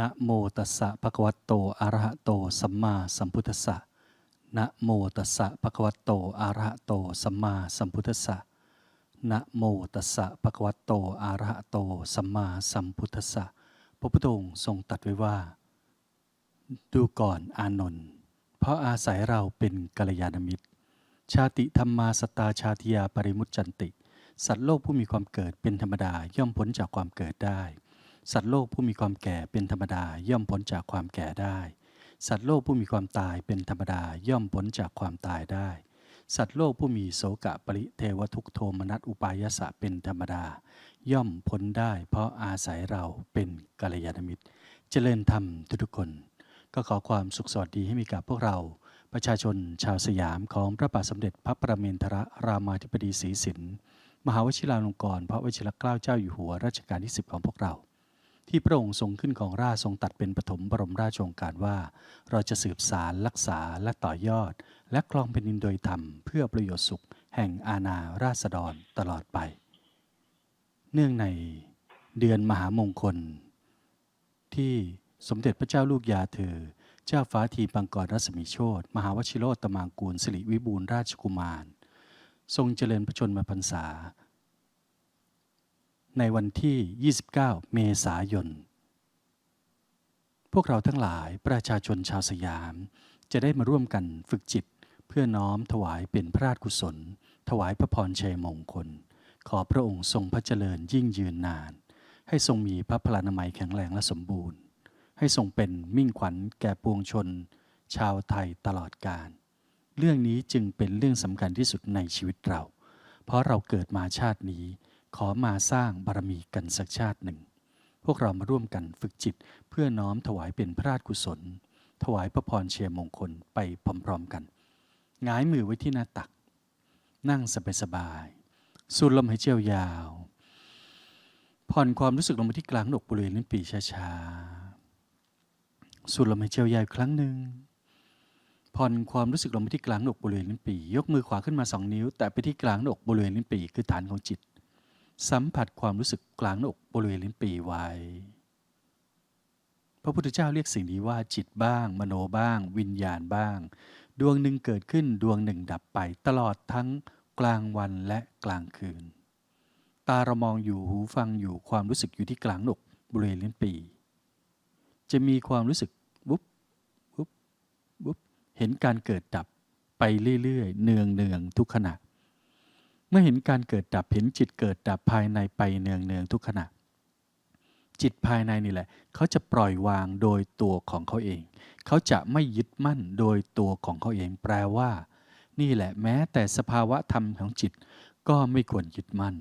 นะโมตัสสะภะคะวะโตอะระหะโตสัมมาสัมพุทธัสสะนะโมตัสสะภะคะวะโตอะระหะโตสัมมาสัมพุทธัสสะนะโมตัสสะภะคะวะโตอะระหะโตสัมมาสัมพุทธัสสะพระพุทธองค์ทรงตรัสไว้ว่า ดูก่อนอานนท์เพราะอาศัยเราเป็นกัลยาณมิตร ชาติธรรมาสตตาชาติยาปริมุจจันติ สัตว์โลกผู้มีความเกิดเป็นธรรมดาย่อมพ้นจากความเกิดได้ สัตว์โลกผู้มีความแก่เป็นธรรมดาย่อมพ้นจากความแก่ได้ สัตว์โลกผู้มีความตายเป็นธรรมดาย่อมพ้นจากความตายได้ สัตว์โลกผู้มีโสกะปริเทวทุกโทมนัสอุปายสะเป็นธรรมดา ย่อมพ้นได้ เพราะอาศัยเราเป็นกัลยาณมิตร เจริญธรรมทุกๆคน ก็ขอความสุขสวัสดีให้มีกับพวกเรา ประชาชนชาวสยามของพระบาทสมเด็จพระประเมนทรรามาธิบดีศรีสินมหาวชิราลงกรณ์พระวชิรเกล้าเจ้าอยู่หัวรัชกาลที่ 10 ของพวกเรา ที่พระองค์ทรงขึ้นของราชทรงตัดเป็นปฐมบรมราชโองการว่า เราจะสืบสารรักษาและต่อยอด และครองแผ่นดินโดยธรรม เพื่อประโยชน์สุข แห่งอาณาราษฎรตลอดไป เนื่องในเดือนมหามงคล ที่สมเด็จพระเจ้าลูกยาเธอ เจ้าฟ้าทีปังกรรัศมีโชตมหาวชิโรตมางกูลสิริวิบูลราชกุมาร ทรงเจริญพระชนมพรรษา ในวันที่ 29 เมษายน พวกเราทั้งหลายประชาชนชาวสยาม จะได้มาร่วมกันฝึกจิต เพื่อน้อมถวายเป็นพระราชกุศล ถวายพระพรชัยมงคล ขอพระองค์ทรงพระเจริญยิ่งยืนนาน ให้ทรงมีพระพลานามัยแข็งแรงและสมบูรณ์ ให้ทรงเป็นมิ่งขวัญแก่ปวงชน ชาวไทยตลอดกาลเรื่องนี้จึงเป็นเรื่องสำคัญที่สุดในชีวิตเรา เพราะเราเกิดมาชาตินี้ ขอมาสร้างบารมีกันสักชาติหนึ่ง พวกเรามาร่วมกันฝึกจิตเพื่อน้อมถวายเป็นพระราชกุศล ถวายพระพรเชียร์มงคลไปพร้อมๆกันหงายมือไว้ที่หน้าตัก นั่งสบายๆสูดลมหายใจยาว ผ่อนความรู้สึกลงมาที่กลางหนกบริเวณลิ้นปีช้าๆสูดลมหายใจยาวครั้งหนึ่งผ่อนความรู้สึกลงมาที่กลางหนกบริเวณลิ้นปี่ยกมือขวาขึ้นมาสองนิ้ว แตะไปที่กลางหนกบริเวณลิ้นปี่คือฐานของจิต สัมผัสความรู้สึกกลางหนกบริเวณลิ้นปีไว้ พระพุทธเจ้าเรียกสิ่งนี้ว่าจิตบ้าง มโนบ้าง วิญญาณบ้าง ดวงหนึ่งเกิดขึ้นดวงหนึ่งดับไปตลอดทั้งกลางวันและกลางคืน ตาเรามองอยู่หูฟังอยู่ความรู้สึกอยู่ที่กลางหนกบริเวณลิ้นปี จะมีความรู้สึกวุบวุบวุบเห็นการเกิดดับไปเรื่อยๆ เนืองเนืองทุกขณะ เมื่อเห็นการเกิดดับเห็นจิตเกิดดับภายในไปเนืองเนืองๆทุกขณะ จิตภายในนี่แหละ เขาจะปล่อยวางโดยตัวของเขาเอง เขาจะไม่ยึดมั่นโดยตัวของเขาเอง แปลว่า นี่แหละแม้แต่สภาวะธรรมของจิต ก็ไม่ควรยึดมั่น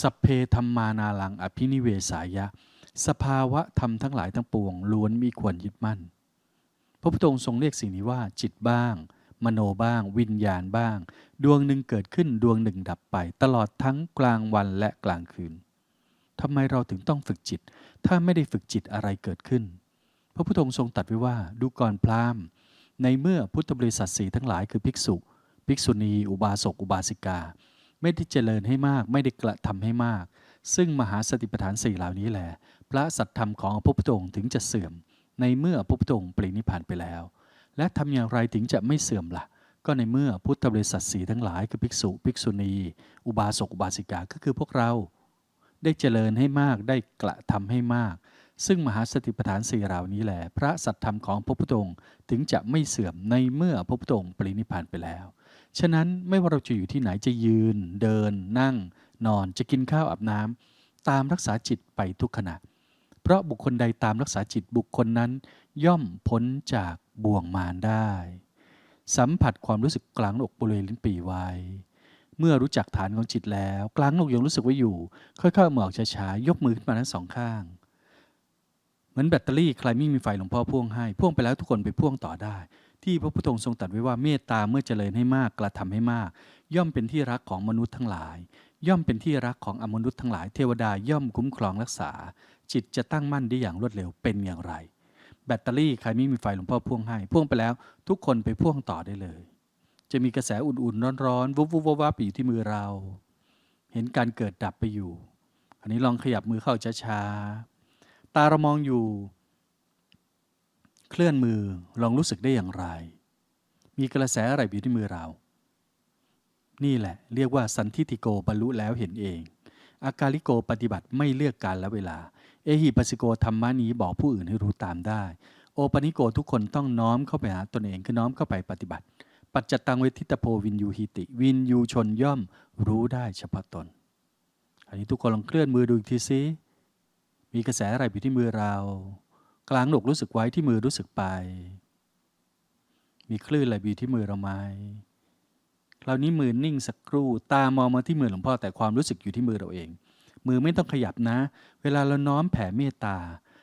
สัพเพธรรมานาลังอภินิเวสายะ สภาวะธรรมทั้งหลายทั้งปวงล้วนมีควรยึดมั่น พระพุทธองค์ทรงเรียกสิ่งนี้ว่าจิตบ้าง มโนบ้าง วิญญาณบ้าง ดวงหนึ่งเกิดขึ้นดวงหนึ่งดับไป ตลอดทั้งกลางวันและกลางคืนทำไมเราถึงต้องฝึกจิต ถ้าไม่ได้ฝึกจิตอะไรเกิดขึ้น พระพุทธองค์ทรงตรัสไว้ว่าดูก่อนพราหมณ์ ในเมื่อพุทธบริษัทสีทั้งหลายคือภิกษุ ภิกษุณี อุบาสก อุบาสิกา ไม่ได้เจริญให้มาก ไม่ได้กระทำให้มาก ซึ่งมหาสติปัฏฐานสี่เหล่านี้แหละพระสัตธรรมของพระพุทธองค์ถึงจะเสื่อม ในเมื่อพระพุทธองค์ปรินิพพานไปแล้ว และทำอย่างไรถึงจะไม่เสื่อมละ่ะ ก็ในเมื่อพุทธบริษัทสีทั้งหลายคือภิกษุ ภิกษุณี อุบาสก อุบาสิกา ก็คือพวกเรา ได้เจริญให้มาก ได้กระทำให้มาก ซึ่งมหาสติปัฏฐานสี่เหล่านี้แหละพระสัตธรรมของพระพุทธองค์ถึงจะไม่เสื่อมในเมื่อพระพุทธองค์ปรินิพพานไปแล้ว ฉะนั้นไม่ว่าเราจะอยู่ที่ไหนจะยืน เดิน นั่ง นอน จะกินข้าวอาบน้ำตามรักษาจิตไปทุกขณะ เพราะบุคคลใดตามรักษาจิตบุคคลนั้น ย่อมพ้นจากบ่วงมารได้ สัมผัสความรู้สึกกลางอกบริเวณลิ้นปี่ไว้ เมื่อรู้จักฐานของจิตแล้ว กลางอกยังรู้สึกว่าอยู่ ค่อยๆเอามือกช้าๆยกมือขึ้นมาทั้งสองข้าง เหมือนแบตเตอรี่ใครไม่มีไฟหลวงพ่อพ่วงให้ พ่วงไปแล้วทุกคนไปพ่วงต่อได้ ที่พระพุทธองค์ทรงตรัสไว้ว่าเมตตาเมื่อเจริญให้มากกระทำให้มาก ย่อมเป็นที่รักของมนุษย์ทั้งหลาย ย่อมเป็นที่รักของอมนุษย์ทั้งหลายเทวดาย่อมคุ้มครองรักษา จิตจะตั้งมั่นได้อย่างรวดเร็วเป็นอย่างไร แบตเตอรี่ใครไม่มีไฟหลวงพ่อพ่วงให้ พ่วงไปแล้ว ทุกคนไปพ่วงต่อได้เลย จะมีกระแสอุ่นๆร้อนๆวุบวุบวับวับอยู่ที่มือเรา เห็นการเกิดดับไปอยู่ อันนี้ลองขยับมือเข้าช้าๆตาเรามองอยู่ เคลื่อนมือลองรู้สึกได้อย่างไร มีกระแสอะไรอยู่ที่มือเรา นี่แหละ เรียกว่าสันทิติโกบรรลุแล้วเห็นเองอาการลิโกปฏิบัติไม่เลือกการและเวลา เอหิปัสสิโกธรรมานี้บอกผู้อื่นให้รู้ตามได้ โอปนิโกทุกคนต้องน้อมเข้าไปหาตนเองคือน้อมเข้าไปปฏิบัติ ปัจจตังเวทิตโพวินยูหิติ วินยูชนย่อมรู้ได้เฉพาะตน อันนี้ทุกคนลองเคลื่อนมือดูอีกทีซิมีกระแสอะไรอยู่ที่มือเรา กลางหนกรู้สึกไว้ที่มือรู้สึกไป มีคลื่นอะไรอยู่ที่มือเราไหมคราวนี้มือนิ่งสักครู่ตามองมาที่มือหลวงพ่อแต่ความรู้สึกอยู่ที่มือเราเอง มือไม่ต้องขยับนะ เวลาเราน้อมแผ่เมตตา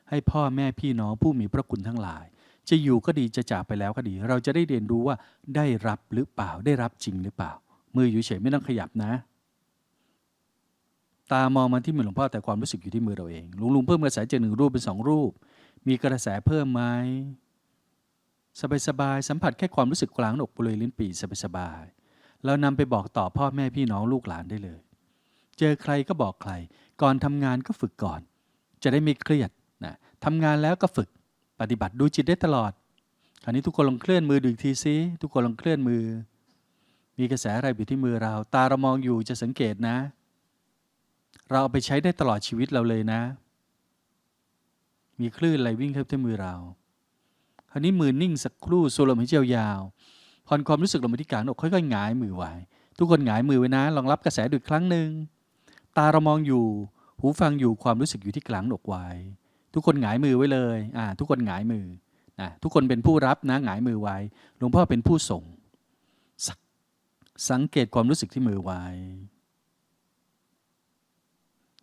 ให้พ่อแม่พี่น้องผู้มีพระคุณทั้งหลาย จะอยู่ก็ดีจะจากไปแล้วก็ดี เราจะได้เรียนรู้ว่าได้รับหรือเปล่าได้รับจริงหรือเปล่า มืออยู่เฉยไม่ต้องขยับนะ ตามองมาที่มือหลวงพ่อแต่ความรู้สึกอยู่ที่มือเราเองลุงลุงเพิ่มกระแสจากหนึ่งรูปเป็นสองรูป มีกระแสเพิ่มไหมสบายๆสัมผัสแค่ความรู้สึกกลางหนกบริเวณลิ้นปี่สบายๆเรานำไปบอกต่อพ่อแม่พี่น้องลูกหลานได้เลย เจอใครก็บอกใคร ก่อนทำงานก็ฝึกก่อน จะได้ไม่เครียดนะทำงานแล้วก็ฝึกปฏิบัติดูจิตได้ตลอด คราวนี้ทุกคนลองเคลื่อนมือดูอีกทีซิทุกคนลองเคลื่อนมือ มีกระแสอะไรอยู่ที่มือเรา ตาเรามองอยู่จะสังเกตนะ เราเอาไปใช้ได้ตลอดชีวิตเราเลยนะ มีคลื่นอะไรวิ่งเข้าที่มือเรา คราวนี้มือนิ่งสักครู่สูดลมหายใจยาวผ่อนความรู้สึกลงมาที่กลางอกค่อยๆหงายมือไว้ทุกคนหงายมือไว้นะลองรับกระแสดูดครั้งหนึ่ง ตาเรามองอยู่ หูฟังอยู่ความรู้สึกอยู่ที่กลางอกไว้ทุกคนหงายมือไว้เลยอ่าทุกคนหงายมือนะทุกคนเป็นผู้รับนะหงายมือไว้ หลวงพ่อเป็นผู้ส่งสสังเกตความรู้สึกที่มือไว้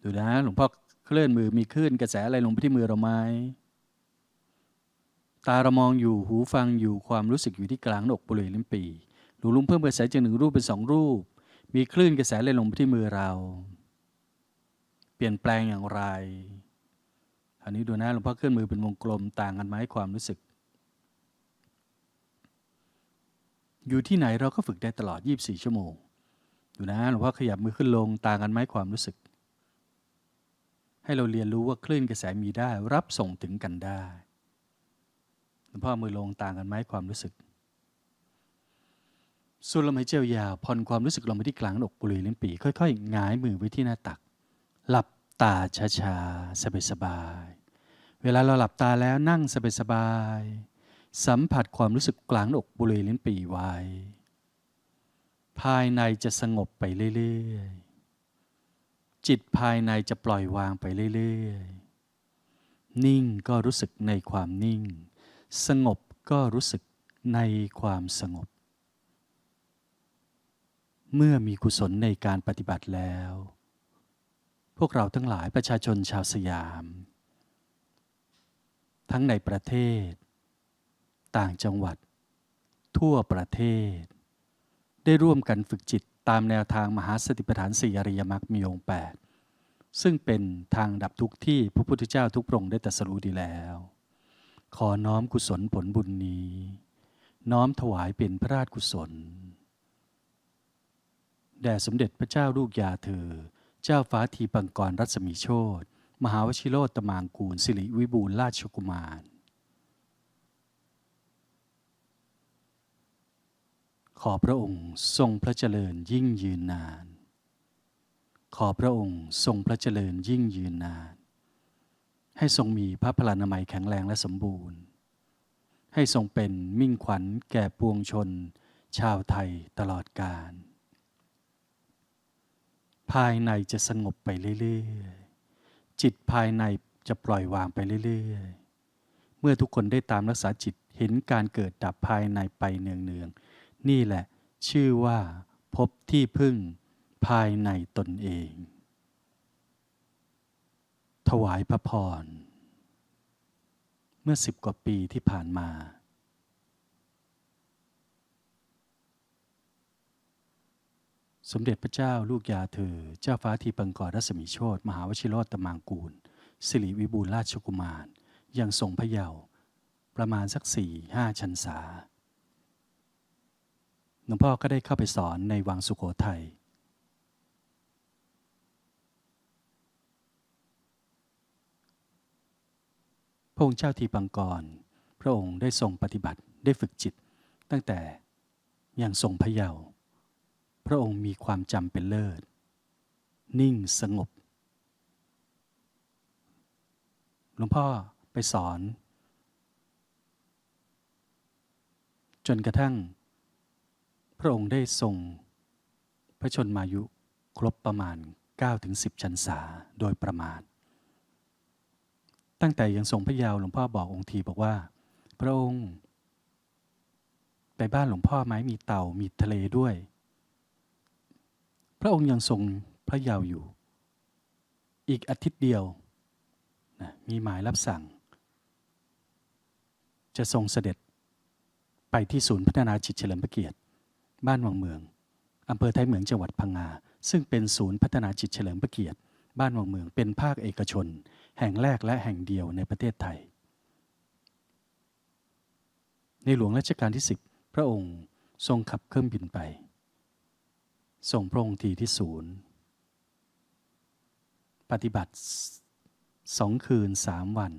ดูนะหลวงพ่อเคลื่อนมือมีคลื่นกระแสอะไรลงไปที่มือเราไหมตาเรามองอยู่หูฟังอยู่ความรู้สึกอยู่ที่กลางอกบริเวณลิ้นปีหลวงลุงเพิ่มกระแสจากหนึ่งรูปเป็นสองรูป มีคลื่นกระแสอะไรลงไปที่มือเรา ลี่ยนแปลงอย่างไร อันนี้ดูนะหลวงพ่อเคลื่อนมือเป็นวงกลมต่างกันไหมความรู้สึก อยู่ที่ไหนเราก็ฝึกได้ตลอด 24 ชั่วโมง ดูนะหลวงพ่อขยับมือขึ้นลงต่างกันไหมความรู้สึก ให้เราเรียนรู้ว่าคลื่นกระแสมีได้รับส่งถึงกันได้หลวงพ่อมือลงต่างกันไหมความรู้สึกสูดลมหายใจยาวผ่อนความรู้สึกลงไปที่กลางอกบริเวณลิ้นปี่ค่อยๆหงายมือไว้ที่หน้าตัก หลับตาช้าๆ สบายๆ เวลาเราหลับตาแล้วนั่งสบายๆ สัมผัสความรู้สึกกลางอกบริเวณลิ้นปี่ไว้ ภายในจะสงบไปเรื่อยๆ จิตภายในจะปล่อยวางไปเรื่อยๆ นิ่งก็รู้สึกในความนิ่ง สงบก็รู้สึกในความสงบ เมื่อมีกุศลในการปฏิบัติแล้ว วกเราทั้งหลายประชาชนชาวสยาม ทั้งในประเทศ ต่างจังหวัด ทั่วประเทศ ได้ร่วมกันฝึกจิตตามแนวทางมหาสติปัฏฐานสี่อริยมรรคมีองค์แปดซึ่งเป็นทางดับทุกข์ที่พระพุทธเจ้าทุกพระองค์ได้ตรัสรู้ดีแล้ว ขอน้อมกุศลผลบุญนี้ น้อมถวายเป็นพระราชกุศล แด่สมเด็จพระเจ้าลูกยาเธอ เจ้าฟ้าทีปังกรรัศมีโชตมหาวชิโรตมางกูลสิริวิบูลราชกุมาร ขอพระองค์ทรงพระเจริญยิ่งยืนนาน ขอพระองค์ทรงพระเจริญยิ่งยืนนาน ให้ทรงมีพระพลานามัยแข็งแรงและสมบูรณ์ ให้ทรงเป็นมิ่งขวัญแก่ปวงชน ชาวไทยตลอดกาล ภายในจะสงบไปเรื่อยๆ จิตภายในจะปล่อยวางไปเรื่อยๆ เมื่อทุกคนได้ตามรักษาจิตเห็นการเกิดดับภายในไปเนืองๆ นี่แหละ ชื่อว่าพบที่พึ่งภายในตนเอง ถวายพระพร เมื่อสิบกว่าปีที่ผ่านมา สมเด็จพระเจ้าลูกยาเธอ เจ้าฟ้าทีปังกรรัศมีโชตมหาวชิโรตมางกูล สิริวิบูลราชกุมาร ยังทรงพระเยาว์ประมาณสักสี่ห้าชันษาหลวงพ่อก็ได้เข้าไปสอนในวังสุโขทัยพระองค์เจ้าทีปังกร พระองค์ได้ทรงปฏิบัติได้ฝึกจิต ตั้งแต่ยังทรงพระเยาว์ พระองค์มีความจำเป็นเลิศ นิ่งสงบ หลวงพ่อไปสอน จนกระทั่ง พระองค์ได้ทรงพระชนมายุครบประมาณ 9-10ชันษาโดยประมาณ ตั้งแต่ยังทรงพระยาวหลวงพ่อบอกองค์ทีบอกว่า พระองค์ ไปบ้านหลวงพ่อไหมมีเต่ามีทะเลด้วย พระองค์ยังทรงพระเยาว์อยู่ อีกอาทิตย์เดียวนะมีหมายรับสั่ง จะทรงเสด็จไปที่ศูนย์พัฒนาจิตเฉลิมพระเกียรติ บ้านวังเมืองอำเภอไทยเหมืองจังหวัดพังงา ซึ่งเป็นศูนย์พัฒนาจิตเฉลิมพระเกียรติ บ้านวังเมืองเป็นภาคเอกชน แห่งแรกและแห่งเดียวในประเทศไทย ในหลวงรัชกาลที่สิบพระองค์ทรงขับเครื่องบินไป ส่งพระองค์ทีที่ศูนย์ ปฏิบัติสองคืนสามวัน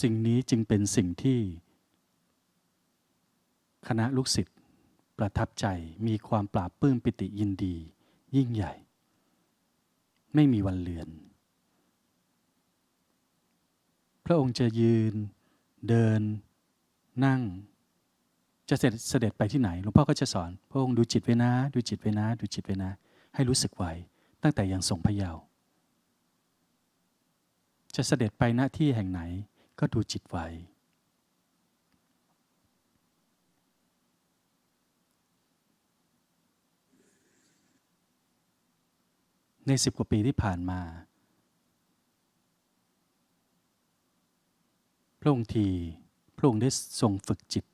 สิ่งนี้จึงเป็นสิ่งที่ คณะลูกศิษย์ประทับใจมีความปราบปลื้มปิติยินดี ยิ่งใหญ่ ไม่มีวันเลือน พระองค์จะยืนเดิน นั่ง จะเสด็จเสด็จไปที่ไหนหลวงพ่อก็จะสอน พระองค์ดูจิตไว้นะ ดูจิตไว้นะ ดูจิตไว้นะ ให้รู้สึกไว้ตั้งแต่ยังทรงพระเยาว์จะเสด็จไปหน้าที่แห่งไหนก็ดูจิตไว้ในสิบกว่าปีที่ผ่านมา พระองค์ที พระองค์ได้ทรงฝึกจิต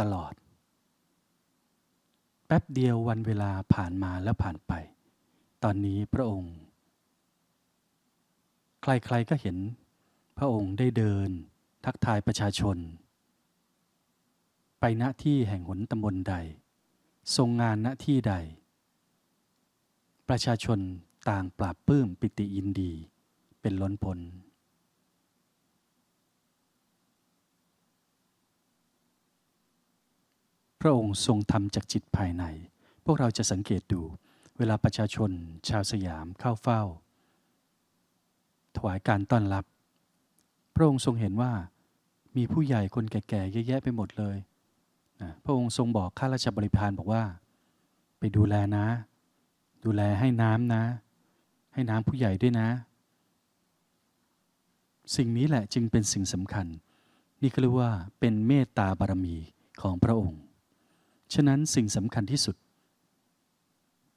ตลอด แป๊บเดียววันเวลาผ่านมาแล้วผ่านไป ตอนนี้พระองค์ ใครๆก็เห็น พระองค์ได้เดิน ทักทายประชาชน ไปณที่แห่งหนตำบลใด ทรงงานณที่ใด ประชาชนต่างปราบปลื้มปิติยินดี เป็นล้นพ้น พระองค์ทรงทำจากจิตภายใน พวกเราจะสังเกตดู เวลาประชาชน ชาวสยามเข้าเฝ้า ถวายการต้อนรับ พระองค์ทรงเห็นว่ามีผู้ใหญ่คนแก่ๆเยอะแยะไปหมดเลยนะพระองค์ทรงบอกข้าราชบริพารบอกว่า ไปดูแลนะ ดูแลให้น้ำนะ ให้น้ำผู้ใหญ่ด้วยนะ สิ่งนี้แหละจึงเป็นสิ่งสำคัญ นี่ก็เรียกว่าเป็นเมตตาบารมีของพระองค์ ฉะนั้นสิ่งสำคัญที่สุด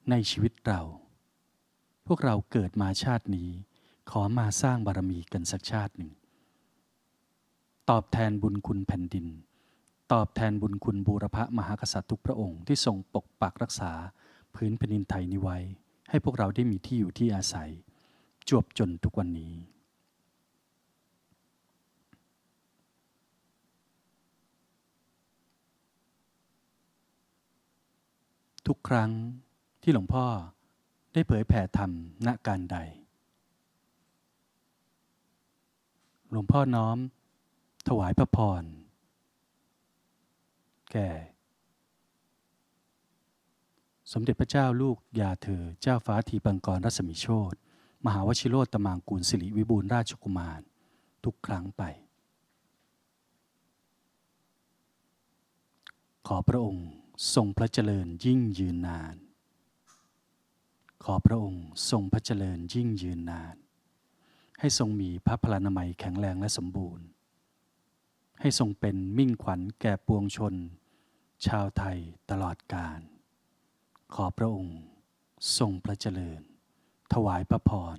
ในชีวิตเรา พวกเราเกิดมาชาตินี้ ขอมาสร้างบารมีกันสักชาติหนึ่ง ตอบแทนบุญคุณแผ่นดิน ตอบแทนบุญคุณบูรพมหากษัตริย์ทุกพระองค์ที่ทรงปกปักรักษาพื้นแผ่นดินไทยนี้ไว้ ให้พวกเราได้มีที่อยู่ที่อาศัย จวบจนทุกวันนี้ ทุกครั้งที่หลวงพ่อได้เผยแผ่ธรรมณการใด หลวงพ่อน้อม ถวายพระพร แก่ สมเด็จพระเจ้าลูกยาเธอเจ้าฟ้าทีปังกรรัศมีโชตมหาวชิโรตมางกูลสิริวิบูลราชกุมาร ทุกครั้งไป ขอพระองค์ ทรงพระเจริญยิ่งยืนนาน ขอพระองค์ทรงพระเจริญยิ่งยืนนาน ให้ทรงมีพระพลานามัยแข็งแรงและสมบูรณ์ ให้ทรงเป็นมิ่งขวัญแก่ปวงชน ชาวไทยตลอดกาลขอพระองค์ทรงพระเจริญ ถวายพระพร